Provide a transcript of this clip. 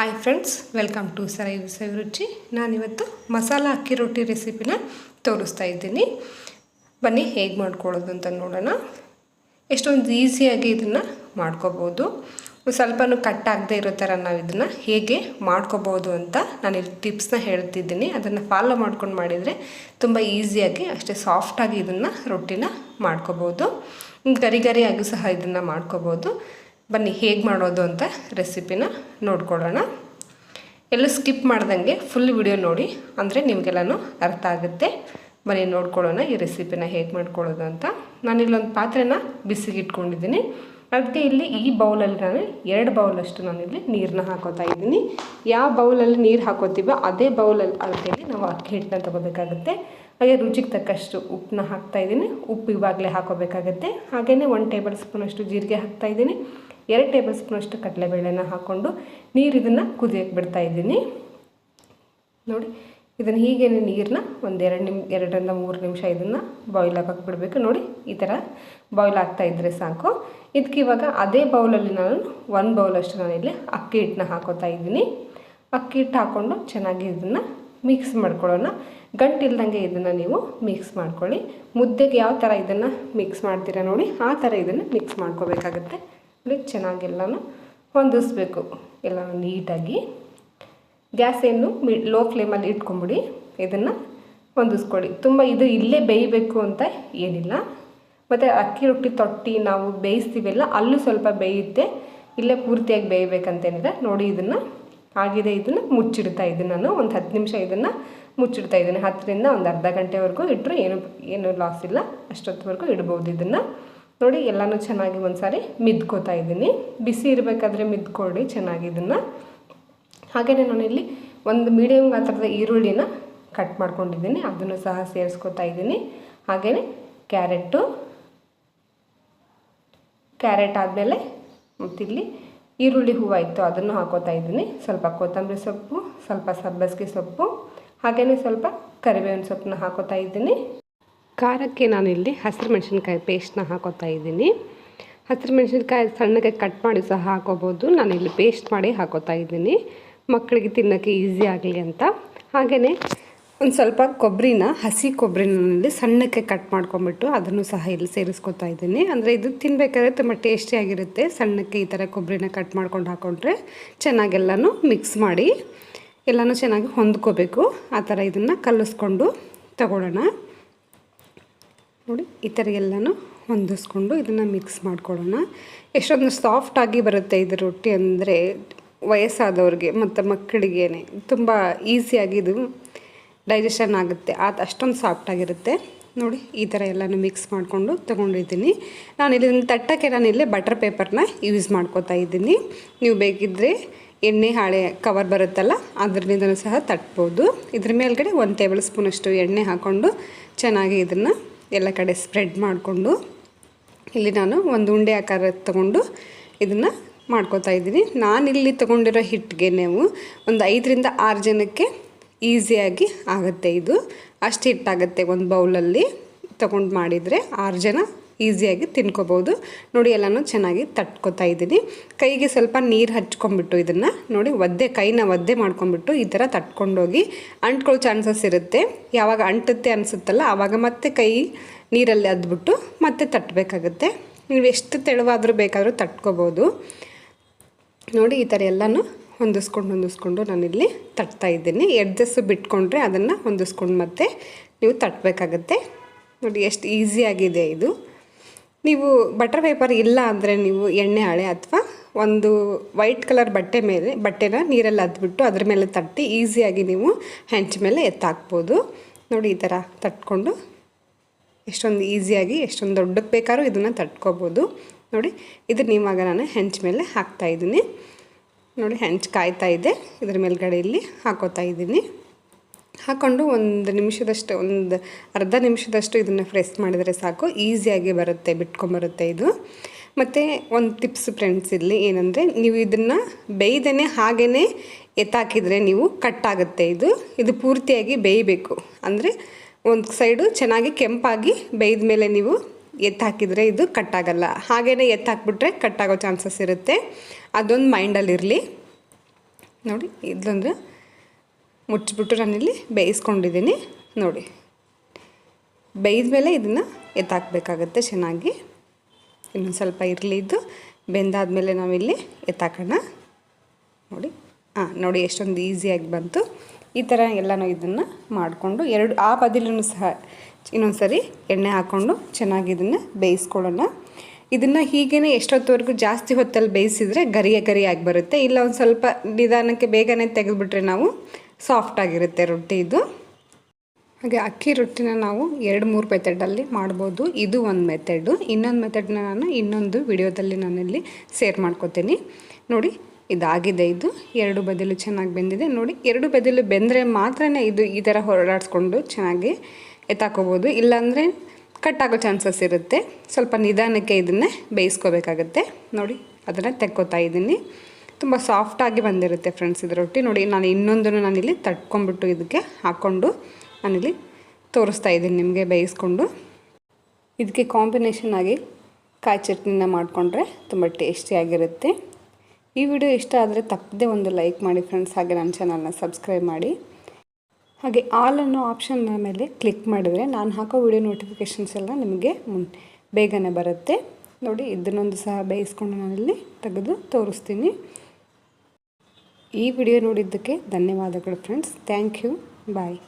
Hi friends welcome to Sarai Ruchi ನಾನಿವತ್ತು ಮಸಾಲ ಅಕ್ಕಿ ರೊಟ್ಟಿ ರೆಸಿಪಿನ ತೋರಿಸ್ತಾ ಇದ್ದೀನಿ. ಬನ್ನಿ, ಹೇಗೆ ಮಾಡ್ಕೊಳ್ಳೋದು ಅಂತ ನೋಡೋಣ. ಎಷ್ಟೊಂದು ಈಸಿಯಾಗಿ ಇದನ್ನು ಮಾಡ್ಕೋಬೋದು. ಸ್ವಲ್ಪನೂ ಕಟ್ ಆಗದೆ ಇರೋ ಥರ ನಾವು ಇದನ್ನು ಹೇಗೆ ಮಾಡ್ಕೋಬೋದು ಅಂತ ನಾನು ಇಲ್ಲಿ ಟಿಪ್ಸ್ನ ಹೇಳ್ತಿದ್ದೀನಿ. ಅದನ್ನು ಫಾಲೋ ಮಾಡ್ಕೊಂಡು ಮಾಡಿದರೆ ತುಂಬ ಈಸಿಯಾಗಿ ಅಷ್ಟೇ ಸಾಫ್ಟಾಗಿ ಇದನ್ನು ರೊಟ್ಟಿನ ಮಾಡ್ಕೋಬೋದು. ಗರಿ ಗರಿಯಾಗಿ ಸಹ ಇದನ್ನು ಮಾಡ್ಕೋಬೋದು. ಬನ್ನಿ, ಹೇಗೆ ಮಾಡೋದು ಅಂತ ರೆಸಿಪಿನ ನೋಡ್ಕೊಳ್ಳೋಣ. ಎಲ್ಲ ಸ್ಕಿಪ್ ಮಾಡ್ದಂಗೆ ಫುಲ್ ವಿಡಿಯೋ ನೋಡಿ, ಅಂದರೆ ನಿಮಗೆಲ್ಲನೂ ಅರ್ಥ ಆಗುತ್ತೆ. ಬನ್ನಿ, ನೋಡ್ಕೊಳ್ಳೋಣ ಈ ರೆಸಿಪಿನ ಹೇಗೆ ಮಾಡ್ಕೊಳ್ಳೋದು ಅಂತ. ನಾನಿಲ್ಲೊಂದು ಪಾತ್ರೆನ ಬಿಸಿಗೆ ಇಟ್ಕೊಂಡಿದ್ದೀನಿ ಅದಕ್ಕೆ ಇಲ್ಲಿ ಈ ಬೌಲಲ್ಲಿ ನಾನು ಎರಡು ಬೌಲಷ್ಟು ನಾನಿಲ್ಲಿ ನೀರನ್ನ ಹಾಕೋತಾ ಇದ್ದೀನಿ. ಯಾವ ಬೌಲಲ್ಲಿ ನೀರು ಹಾಕೋತೀವೋ ಅದೇ ಬೌಲಲ್ಲಿ ಅಳತೆಯಲ್ಲಿ ನಾವು ಅಕ್ಕಿ ಹಿಟ್ಟನ್ನ ತೊಗೋಬೇಕಾಗುತ್ತೆ. ಹಾಗೆ ರುಚಿಗೆ ತಕ್ಕಷ್ಟು ಉಪ್ಪನ್ನ ಹಾಕ್ತಾಯಿದ್ದೀನಿ ಉಪ್ಪು ಇವಾಗಲೇ ಹಾಕೋಬೇಕಾಗುತ್ತೆ. ಹಾಗೆಯೇ ಒನ್ ಟೇಬಲ್ ಸ್ಪೂನಷ್ಟು ಜೀರಿಗೆ ಹಾಕ್ತಾಯಿದ್ದೀನಿ ಎರಡು ಟೇಬಲ್ ಸ್ಪೂನಷ್ಟು ಕಡಲೆಬೇಳೆನ ಹಾಕ್ಕೊಂಡು ನೀರು ಇದನ್ನು ಕುದಿಯೋಕ್ಕೆ ಬಿಡ್ತಾ ಇದ್ದೀನಿ. ನೋಡಿ, ಇದನ್ನು ಹೀಗೆ ನೀರನ್ನ ಒಂದು ಎರಡು ನಿಮ್, ಎರಡರಿಂದ ಮೂರು ನಿಮಿಷ ಇದನ್ನು ಬಾಯ್ಲ್ ಆಗೋಕ್ಕೆ ಬಿಡಬೇಕು. ನೋಡಿ, ಈ ಥರ ಬಾಯ್ಲ್ ಆಗ್ತಾ ಇದ್ದರೆ ಸಾಕು. ಇದಕ್ಕೆ ಇವಾಗ ಅದೇ ಬೌಲಲ್ಲಿ ನಾನು ಒಂದು ಬೌಲಷ್ಟು ನಾನು ಇಲ್ಲಿ ಅಕ್ಕಿ ಹಿಟ್ಟನ್ನ ಹಾಕೋತಾ ಇದ್ದೀನಿ. ಅಕ್ಕಿ ಹಿಟ್ಟು ಹಾಕ್ಕೊಂಡು ಚೆನ್ನಾಗಿ ಇದನ್ನು ಮಿಕ್ಸ್ ಮಾಡ್ಕೊಳ್ಳೋಣ. ಗಂಟಿಲ್ದಂಗೆ ಇದನ್ನು ನೀವು ಮಿಕ್ಸ್ ಮಾಡ್ಕೊಳ್ಳಿ. ಮುದ್ದೆಗೆ ಯಾವ ಥರ ಇದನ್ನು ಮಿಕ್ಸ್ ಮಾಡ್ತೀರಾ ನೋಡಿ, ಆ ಥರ ಇದನ್ನು ಮಿಕ್ಸ್ ಮಾಡ್ಕೋಬೇಕಾಗತ್ತೆ. ನೋಡಿ ಚೆನ್ನಾಗೆಲ್ಲನೂ ಹೊಂದಿಸ್ಬೇಕು. ಎಲ್ಲ ನೀಟಾಗಿ. ಗ್ಯಾಸ್ ಏನು ಮಿ, ಲೋ ಫ್ಲೇಮಲ್ಲಿ ಇಟ್ಕೊಂಬಿಡಿ. ಇದನ್ನು ಹೊಂದಿಸ್ಕೊಳ್ಳಿ. ತುಂಬ ಇದು ಇಲ್ಲೇ ಬೇಯಬೇಕು ಅಂತ ಏನಿಲ್ಲ. ಮತ್ತು ಅಕ್ಕಿ ರೊಟ್ಟಿ ತೊಟ್ಟಿ ನಾವು ಬೇಯಿಸ್ತೀವಲ್ಲ, ಅಲ್ಲೂ ಸ್ವಲ್ಪ ಬೇಯುತ್ತೆ ಇಲ್ಲೇ ಪೂರ್ತಿಯಾಗಿ ಬೇಯಬೇಕಂತೇನಿಲ್ಲ ನೋಡಿ ಇದನ್ನು ಆಗಿದೆ ಇದನ್ನು ಮುಚ್ಚಿಡ್ತಾ ಇದ್ದೀನಿ ನಾನು. ಒಂದು ಹತ್ತು ನಿಮಿಷ ಇದನ್ನು ಮುಚ್ಚಿಡ್ತಾ ಇದ್ದೀನಿ. ಹತ್ತರಿಂದ ಒಂದು ಅರ್ಧ ಗಂಟೆವರೆಗೂ ಇಟ್ಟರು ಏನು ಏನು ಲಾಸ್ ಇಲ್ಲ. ಅಷ್ಟೊತ್ತವರೆಗೂ ಇಡ್ಬೋದು ಇದನ್ನು. ನೋಡಿ, ಎಲ್ಲನೂ ಚೆನ್ನಾಗಿ ಒಂದು ಸಾರಿ ಮಿದ್ಕೋತಾ ಇದ್ದೀನಿ. ಬಿಸಿ ಇರಬೇಕಾದ್ರೆ ಮಿದ್ಕೊಳ್ಳಿ, ಚೆನ್ನಾಗಿ ಇದನ್ನು. ಹಾಗೆಯೇ ಇಲ್ಲಿ ಒಂದು ಮೀಡಿಯಮ್ ಗಾತ್ರದ ಈರುಳ್ಳಿನ ಕಟ್ ಮಾಡ್ಕೊಂಡಿದ್ದೀನಿ. ಅದನ್ನು ಸಹ ಸೇರಿಸ್ಕೊತಾ ಇದ್ದೀನಿ. ಹಾಗೆಯೇ ಕ್ಯಾರೆಟು ಕ್ಯಾರೆಟ್ ಆದಮೇಲೆ ಮತ್ತಿಲ್ಲಿ ಈರುಳ್ಳಿ ಹೂವು ಇತ್ತು, ಅದನ್ನು ಹಾಕೋತಾ ಇದ್ದೀನಿ. ಸ್ವಲ್ಪ ಕೊತ್ತಂಬರಿ ಸೊಪ್ಪು, ಸ್ವಲ್ಪ ಸಬ್ಬಸಿಗೆ ಸೊಪ್ಪು ಹಾಗೆಯೇ ಸ್ವಲ್ಪ ಕರಿಬೇವಿನ ಸೊಪ್ಪನ್ನ ಹಾಕೋತಾ ಇದ್ದೀನಿ. ಖಾರಕ್ಕೆ ನಾನಿಲ್ಲಿ ಹಸಿರು ಮೆಣಸಿನ್ಕಾಯಿ ಪೇಸ್ಟ್ನ ಹಾಕೋತಾ ಇದ್ದೀನಿ. ಹಸಿರು ಮೆಣಸಿನ್ಕಾಯಿ ಸಣ್ಣಗೆ ಕಟ್ ಮಾಡಿ ಸಹ ಹಾಕೋಬೋದು. ನಾನಿಲ್ಲಿ ಪೇಸ್ಟ್ ಮಾಡಿ ಹಾಕೋತಾ ಇದ್ದೀನಿ. ಮಕ್ಕಳಿಗೆ ತಿನ್ನೋಕ್ಕೆ ಈಸಿ ಆಗಲಿ ಅಂತ. ಹಾಗೆಯೇ ಒಂದು ಸ್ವಲ್ಪ ಕೊಬ್ಬರಿನ ಹಸಿ ಕೊಬ್ಬರಿನಲ್ಲಿ ಸಣ್ಣಕ್ಕೆ ಕಟ್ ಮಾಡ್ಕೊಂಬಿಟ್ಟು ಅದನ್ನು ಸಹ ಇಲ್ಲಿ ಸೇರಿಸ್ಕೊತಾ ಇದ್ದೀನಿ. ಅಂದರೆ ಇದು ತಿನ್ನಬೇಕಾದ್ರೆ ತುಂಬ ಟೇಸ್ಟಿಯಾಗಿರುತ್ತೆ ಸಣ್ಣಕ್ಕೆ ಈ ಥರ ಕೊಬ್ಬರಿನ ಕಟ್ ಮಾಡ್ಕೊಂಡು ಹಾಕ್ಕೊಂಡ್ರೆ ಚೆನ್ನಾಗೆಲ್ಲನೂ ಮಿಕ್ಸ್ ಮಾಡಿ, ಎಲ್ಲನೂ ಚೆನ್ನಾಗಿ ಹೊಂದ್ಕೋಬೇಕು. ಆ ಥರ ಇದನ್ನು ಕಲಿಸ್ಕೊಂಡು ತಗೊಳ್ಳೋಣ. ನೋಡಿ, ಈ ಥರ ಎಲ್ಲನೂ ಹೊಂದಿಸ್ಕೊಂಡು ಇದನ್ನು ಮಿಕ್ಸ್ ಮಾಡ್ಕೊಳ್ಳೋಣ. ಎಷ್ಟೊಂದು ಸಾಫ್ಟಾಗಿ ಬರುತ್ತೆ ಇದು ರೊಟ್ಟಿ ಅಂದರೆ ವಯಸ್ಸಾದವ್ರಿಗೆ ಮತ್ತು ಮಕ್ಕಳಿಗೆ ತುಂಬ ಈಸಿಯಾಗಿ ಇದು ಡೈಜೆಷನ್ ಆಗುತ್ತೆ. ಅದು ಅಷ್ಟೊಂದು ಸಾಫ್ಟಾಗಿರುತ್ತೆ ನೋಡಿ, ಈ ಥರ ಎಲ್ಲನೂ ಮಿಕ್ಸ್ ಮಾಡಿಕೊಂಡು ತೊಗೊಂಡಿದ್ದೀನಿ. ನಾನು ಇಲ್ಲಿ ತಟ್ಟಕ್ಕೆ ನಾನು ಇಲ್ಲೇ ಬಟರ್ ಪೇಪರ್ನ ಯೂಸ್ ಮಾಡ್ಕೋತಾ ಇದ್ದೀನಿ. ನೀವು ಬೇಕಿದ್ದರೆ ಎಣ್ಣೆ, ಹಾಳೆ ಕವರ್ ಬರುತ್ತಲ್ಲ ಅದರಿಂದ ಸಹ ತಟ್ಬೋದು. ಇದ್ರ ಮೇಲ್ಗಡೆ ಒಂದು ಟೇಬಲ್ ಸ್ಪೂನಷ್ಟು ಎಣ್ಣೆ ಹಾಕ್ಕೊಂಡು ಚೆನ್ನಾಗಿ ಇದನ್ನು ಎಲ್ಲ ಕಡೆ ಸ್ಪ್ರೆಡ್ ಮಾಡಿಕೊಂಡು ಇಲ್ಲಿ ನಾನು ಒಂದು ಉಂಡೆ ಆಕಾರ ತಗೊಂಡು ಇದನ್ನು ಮಾಡ್ಕೋತಾ ಇದ್ದೀನಿ. ನಾನಿಲ್ಲಿ ತೊಗೊಂಡಿರೋ ಹಿಟ್ಟಿಗೆ ನೀವು ಒಂದು ಐದರಿಂದ ಆರು ಜನಕ್ಕೆ ಈಸಿಯಾಗಿ ಆಗುತ್ತೆ ಇದು. ಅಷ್ಟು ಹಿಟ್ಟಾಗುತ್ತೆ ಒಂದು ಬೌಲಲ್ಲಿ ತೊಗೊಂಡು ಮಾಡಿದರೆ ಆರು ಜನ ಈಸಿಯಾಗಿ ತಿನ್ಕೋಬೋದು. ನೋಡಿ ಎಲ್ಲನೂ ಚೆನ್ನಾಗಿ ತಟ್ಕೊತಾ ಇದ್ದೀನಿ. ಕೈಗೆ ಸ್ವಲ್ಪ ನೀರು ಹಚ್ಕೊಂಡ್ಬಿಟ್ಟು ಇದನ್ನು ನೋಡಿ ಒದ್ದೆ, ಕೈನ ಒದ್ದೆ ಮಾಡ್ಕೊಂಡ್ಬಿಟ್ಟು ಈ ಥರ ತಟ್ಕೊಂಡೋಗಿ ಅಂಟ್ಕೊಳ್ಳೋ ಚಾನ್ಸಸ್ ಇರುತ್ತೆ. ಯಾವಾಗ ಅಂಟುತ್ತೆ ಅನಿಸುತ್ತಲ್ಲ ಆವಾಗ ಮತ್ತೆ ಕೈ ನೀರಲ್ಲಿ ಅದ್ಬಿಟ್ಟು ಮತ್ತೆ ತಟ್ಟಬೇಕಾಗುತ್ತೆ ನೀವು ಎಷ್ಟು ತೆಳುವಾದರೂ ಬೇಕಾದರೂ ತಟ್ಕೋಬೋದು. ನೋಡಿ ಈ ಥರ ಎಲ್ಲನೂ ಹೊಂದಿಸ್ಕೊಂಡು ಹೊಂದಿಸ್ಕೊಂಡು ನಾನಿಲ್ಲಿ ತಟ್ತಾ ಇದ್ದೀನಿ. ಎಡ್ಜಸ್ಸು ಬಿಟ್ಕೊಂಡ್ರೆ ಅದನ್ನು ಹೊಂದಿಸ್ಕೊಂಡು ಮತ್ತೆ ನೀವು ತಟ್ಟಬೇಕಾಗತ್ತೆ ನೋಡಿ ಎಷ್ಟು ಈಸಿಯಾಗಿದೆ ಇದು. ನೀವು ಬಟರ್ ಪೇಪರ್ ಇಲ್ಲ ಅಂದರೆ ನೀವು ಎಣ್ಣೆ, ಹಾಳೆ ಅಥವಾ ಒಂದು ವೈಟ್ ಕಲರ್ ಬಟ್ಟೆ ಮೇಲೆ, ಬಟ್ಟೆನ ನೀರಲ್ಲಿ ಅದ್ಬಿಟ್ಟು ಅದ್ರ ಮೇಲೆ ತಟ್ಟಿ ಈಸಿಯಾಗಿ ನೀವು ಹೆಂಚ ಮೇಲೆ ಎತ್ತಾಕ್ಬೋದು. ನೋಡಿ ಈ ಥರ ತಟ್ಕೊಂಡು ಎಷ್ಟೊಂದು ಈಸಿಯಾಗಿ ಎಷ್ಟೊಂದು ದೊಡ್ಡಕ್ಕೆ ಬೇಕಾದ್ರೂ ಇದನ್ನು ತಟ್ಕೋಬೋದು. ನೋಡಿ ಇದನ್ನ ಇವಾಗ ನಾನು ಹೆಂಚ ಮೇಲೆ ಹಾಕ್ತಾಯಿದ್ದೀನಿ ನೋಡಿ, ಹೆಂಚು ಕಾಯ್ತಾ ಇದೆ. ಇದ್ರ ಮೇಲ್ಗಡೆ ಇಲ್ಲಿ ಹಾಕೋತಾ ಇದ್ದೀನಿ. ಹಾಕ್ಕೊಂಡು ಒಂದು ನಿಮಿಷದಷ್ಟು, ಒಂದು ಅರ್ಧ ನಿಮಿಷದಷ್ಟು ಇದನ್ನು ಫ್ರೆಸ್ ಮಾಡಿದರೆ ಸಾಕು. ಈಸಿಯಾಗಿ ಬರುತ್ತೆ, ಬಿಟ್ಕೊಂಬರುತ್ತೆ ಇದು. ಮತ್ತು ಒಂದು ಟಿಪ್ಸ್ ಫ್ರೆಂಡ್ಸ್ ಇಲ್ಲಿ ಏನಂದರೆ, ನೀವು ಇದನ್ನು ಬೇಯ್ದೇ ಹಾಗೇ ಎತ್ತಾಕಿದರೆ ನೀವು ಕಟ್ಟಾಗುತ್ತೆ ಇದು. ಇದು ಪೂರ್ತಿಯಾಗಿ ಬೇಯಬೇಕು. ಅಂದರೆ ಒಂದು ಸೈಡು ಚೆನ್ನಾಗಿ ಕೆಂಪಾಗಿ ಬೇಯ್ದ ಮೇಲೆ ನೀವು ಎತ್ತಾಕಿದರೆ ಇದು ಕಟ್ಟಾಗಲ್ಲ. ಹಾಗೇ ಎತ್ತಾಕ್ಬಿಟ್ರೆ ಕಟ್ಟಾಗೋ ಚಾನ್ಸಸ್ ಇರುತ್ತೆ. ಅದೊಂದು ಮೈಂಡಲ್ಲಿರಲಿ. ನೋಡಿ ಇದೊಂದು ಮುಚ್ಚಿಬಿಟ್ಟು ನಾನಿಲ್ಲಿ ಬೇಯಿಸ್ಕೊಂಡಿದ್ದೀನಿ. ನೋಡಿ. ಬೇಯಿದ ಮೇಲೆ ಇದನ್ನು ಎತ್ತಾಕಬೇಕಾಗತ್ತೆ ಚೆನ್ನಾಗಿ. ಇನ್ನೊಂದು ಸ್ವಲ್ಪ ಇರಲಿ ಬೆಂದಾದ ಬೆಂದಾದಮೇಲೆ ನಾವಿಲ್ಲಿ ಎತ್ತಾಕೋಣ. ನೋಡಿ. ಹಾಂ ನೋಡಿ ಎಷ್ಟೊಂದು ಈಸಿಯಾಗಿ ಬಂತು. ಈ ಥರ ಎಲ್ಲನೂ ಇದನ್ನು ಮಾಡಿಕೊಂಡು ಎರಡು, ಆ ಬದಿಲೂ ಸಹ ಇನ್ನೊಂದು ಸರಿ ಎಣ್ಣೆ ಹಾಕ್ಕೊಂಡು ಚೆನ್ನಾಗಿ ಇದನ್ನು ಬೇಯಿಸ್ಕೊಳ್ಳೋಣ. ಇದನ್ನು ಹೀಗೇ ಎಷ್ಟೊತ್ತವರೆಗೂ ಜಾಸ್ತಿ ಹೊತ್ತಲ್ಲಿ ಬೇಯಿಸಿದರೆ ಗರಿಯ ಗರಿಯಾಗಿ ಬರುತ್ತೆ. ಇಲ್ಲ ಒಂದು ಸ್ವಲ್ಪ ನಿಧಾನಕ್ಕೆ ಬೇಗನೆ ತೆಗೆದುಬಿಟ್ರೆ ನಾವು ಸಾಫ್ಟಾಗಿರುತ್ತೆ ರೊಟ್ಟಿ ಇದು. ಹಾಗೆ ಅಕ್ಕಿ ರೊಟ್ಟಿನ ನಾವು ಎರಡು ಮೂರು ಮೆಥಡಲ್ಲಿ ಮಾಡ್ಬೋದು. ಇದು ಒಂದು ಮೆಥಡು ಇನ್ನೊಂದು ಮೆಥಡನ್ನ ನಾನು ಇನ್ನೊಂದು ವಿಡಿಯೋದಲ್ಲಿ ನಾನಿಲ್ಲಿ ಸೇರ್ ಮಾಡ್ಕೋತೀನಿ. ನೋಡಿ, ಇದಾಗಿದೆ ಇದು. ಎರಡು ಬದಲು ಚೆನ್ನಾಗಿ ಬೆಂದಿದೆ. ನೋಡಿ, ಎರಡು ಬದಿಲು ಬೆಂದರೆ ಮಾತ್ರ ಇದು ಈ ಥರ ಹೊರಡಾಡಿಸ್ಕೊಂಡು ಚೆನ್ನಾಗಿ ಎತ್ತಾಕೋಬೋದು. ಇಲ್ಲಾಂದರೆ ಕಟ್ಟಾಗೋ ಚಾನ್ಸಸ್ ಇರುತ್ತೆ. ಸ್ವಲ್ಪ ನಿಧಾನಕ್ಕೆ ಇದನ್ನೇ ಬೇಯಿಸ್ಕೋಬೇಕಾಗತ್ತೆ. ನೋಡಿ, ಅದನ್ನು ತೆಕ್ಕೋತಾ ಇದ್ದೀನಿ ತುಂಬ ಸಾಫ್ಟಾಗಿ ಬಂದಿರುತ್ತೆ ಫ್ರೆಂಡ್ಸ್ ಇದು ರೊಟ್ಟಿ. ನೋಡಿ, ನಾನು ಇನ್ನೊಂದನ್ನು ನಾನಿಲ್ಲಿ ತಟ್ಕೊಂಡ್ಬಿಟ್ಟು ಇದಕ್ಕೆ ಹಾಕ್ಕೊಂಡು ನಾನಿಲ್ಲಿ ತೋರಿಸ್ತಾ ಇದ್ದೀನಿ ನಿಮಗೆ ಬೇಯಿಸ್ಕೊಂಡು. ಇದಕ್ಕೆ ಕಾಂಬಿನೇಷನ್ ಆಗಿ ಕಾಯಿ ಚಟ್ನಿನ ಮಾಡಿಕೊಂಡ್ರೆ ತುಂಬ ಟೇಸ್ಟಿಯಾಗಿರುತ್ತೆ ಈ ವಿಡಿಯೋ ಇಷ್ಟ ಆದರೆ ತಪ್ಪದೇ ಒಂದು ಲೈಕ್ ಮಾಡಿ ಫ್ರೆಂಡ್ಸ್ ಹಾಗೆ ನನ್ನ ಚಾನಲ್ನ ಸಬ್ಸ್ಕ್ರೈಬ್ ಮಾಡಿ. ಹಾಗೆ ಆಲ್ ಅನ್ನೋ ಆಪ್ಷನ್ನ ಮೇಲೆ ಕ್ಲಿಕ್ ಮಾಡಿದರೆ ನಾನು ಹಾಕೋ ವಿಡಿಯೋ ನೋಟಿಫಿಕೇಷನ್ಸ್ ಎಲ್ಲ ನಿಮಗೆ ಬೇಗನೆ ಬರುತ್ತೆ. ನೋಡಿ, ಇದನ್ನೊಂದು ಸಹ ಬೇಯಿಸ್ಕೊಂಡು ನಾನಿಲ್ಲಿ ತೆಗೆದು ತೋರಿಸ್ತೀನಿ. ಈ ವಿಡಿಯೋ ನೋಡಿದ್ದಕ್ಕೆ ಧನ್ಯವಾದಗಳು ಫ್ರೆಂಡ್ಸ್ ಥ್ಯಾಂಕ್ ಯು ಬಾಯ್